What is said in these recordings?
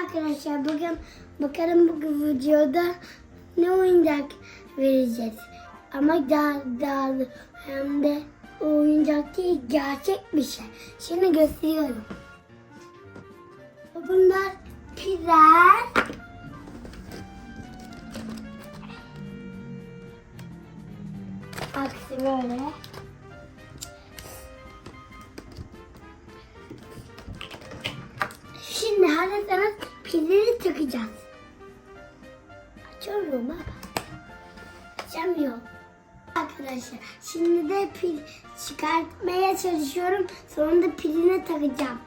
arkadaşlar bugün bakalım bu videoda ne oyuncak vereceğiz. Ama daha daha hem de o oyuncak değil gerçek bir şey. Şimdi gösteriyorum. Bunlar pirer. Aksi böyle. Şimdi hazırsanız pilleri takacağız. Açıyorum baba. Açamıyorum. Arkadaşlar şimdi de pil çıkartmaya çalışıyorum. Sonra da piline takacağım.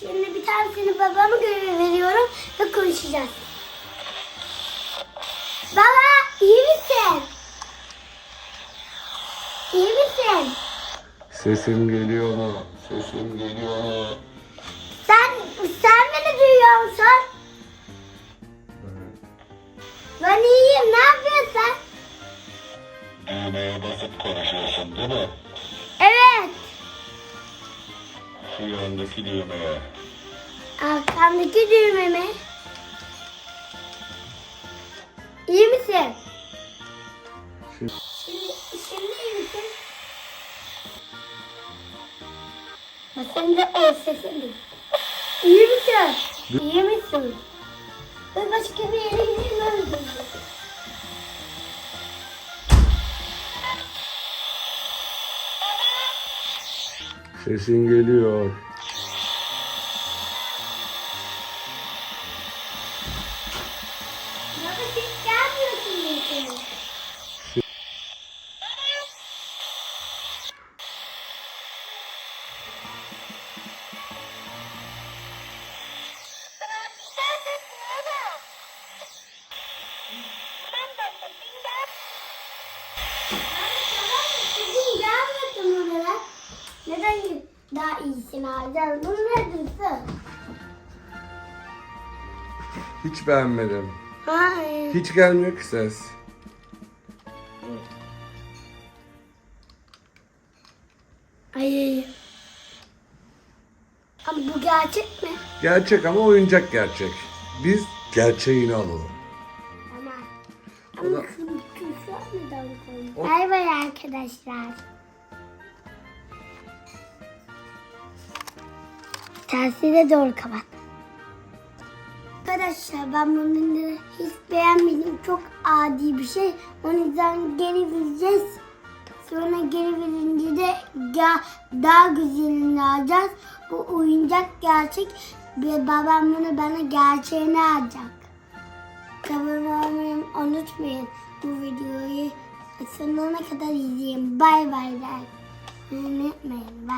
Şimdi bir tanesini babama görev veriyorum ve konuşacağız. Baba iyi misin? İyi misin? Sesim geliyor mu? Sesim geliyor mu? Düğmeye basıp konuşuyorsun değil mi? Evet. Şu yandaki düğmeye. Arkamdaki düğme mi? İyi misin? Şimdi Şimdi, iyi misin? Sen de o sesini. İyi misin? İyi misin? Ben başka bir yere gidemiyorum. Sesin geliyor. Baba siz gelmiyorsun musunuz? Daha iyisini alacağız? Bunu ne diyorsun? Hiç beğenmedim. Hayır. Hiç gelmiyor ki ses. Hayır. Ama bu gerçek mi? Gerçek ama oyuncak gerçek. Biz gerçeğini alalım. Ama. O da- Ama küfür neden koyayım? O- Bay bay arkadaşlar. Tersi de doğru kapat. Arkadaşlar ben bunu hiç beğenmedim. Çok adi bir şey. O yüzden geri vereceğiz. Sonra geri verince de daha güzelini alacağız. Bu oyuncak gerçek ve babam bunu bana gerçeğini alacak. Abone olmayı unutmayın. Bu videoyu sonuna kadar izleyin. Bay bay der. Unutmayın. Bay.